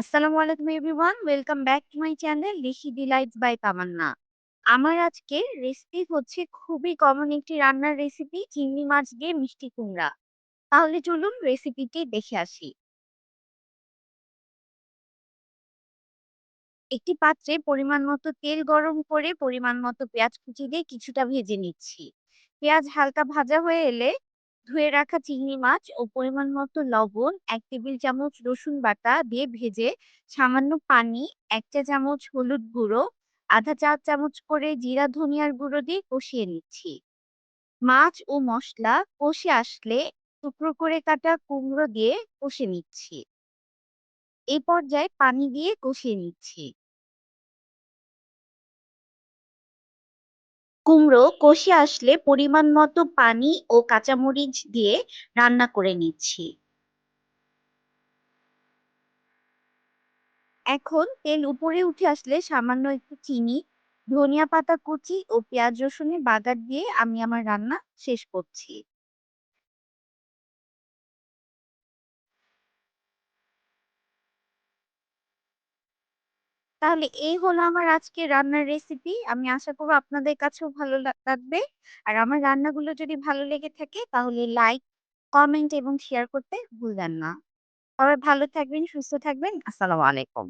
আসসালামু আলাইকুম everyone, welcome back to my channel Likhi delights by Tamanna. আমার আজকের রেসিপি হচ্ছে খুবই কমন একটি রান্নার রেসিপি চিংড়ি মাছ দিয়ে মিষ্টি কুমড়া। তাহলে চলুন রেসিপিটি দেখে আসি। একটি পাত্রে পরিমাণ মতো তেল গরম করে পরিমাণ মতো পেঁয়াজ কুচি দিয়ে কিছুটা ভেজে নিচ্ছি। পেঁয়াজ হালকা ভাজা হয়ে এলে ধুয়ে রাখা চিংড়ি মাছ ও পরিমাণ মতো লবণ, এক টেবিল চামচ রসুন বাটা দিয়ে ভেজে সামান্য পানি, এক চা চামচ হলুদ গুঁড়ো, আধা চা চামচ করে জিরা, ধনিয়ার গুঁড়ো দিয়ে কষিয়ে নিচ্ছি। মাছ ও মশলা কষে আসলে টুকরো করে কাটা কুমড়ো দিয়ে কষে নিচ্ছি। এই পর্যায়ে পানি দিয়ে কষিয়ে নিচ্ছি। কুমড়ো কষে আসলে পরিমাণ মতো পানি ও কাঁচামরিচ দিয়ে রান্না করে নিচ্ছি। এখন তেল উপরে উঠে আসলে সামান্য একটু চিনি, ধনিয়া পাতা কুচি ও পেঁয়াজ রসুনের বাগার দিয়ে আমি আমার রান্না শেষ করছি। তাহলে এই হলো আমার আজকে রান্নার রেসিপি আমি আশা করব আপনাদের কাছেও ভালো লাগবে। আর আমার রান্নাগুলো যদি ভালো লেগে থাকে, তাহলে লাইক কমেন্ট এবং শেয়ার করতে ভুলবেন না। সবাই ভালো থাকবেন, সুস্থ থাকবেন। আসসালামু আলাইকুম।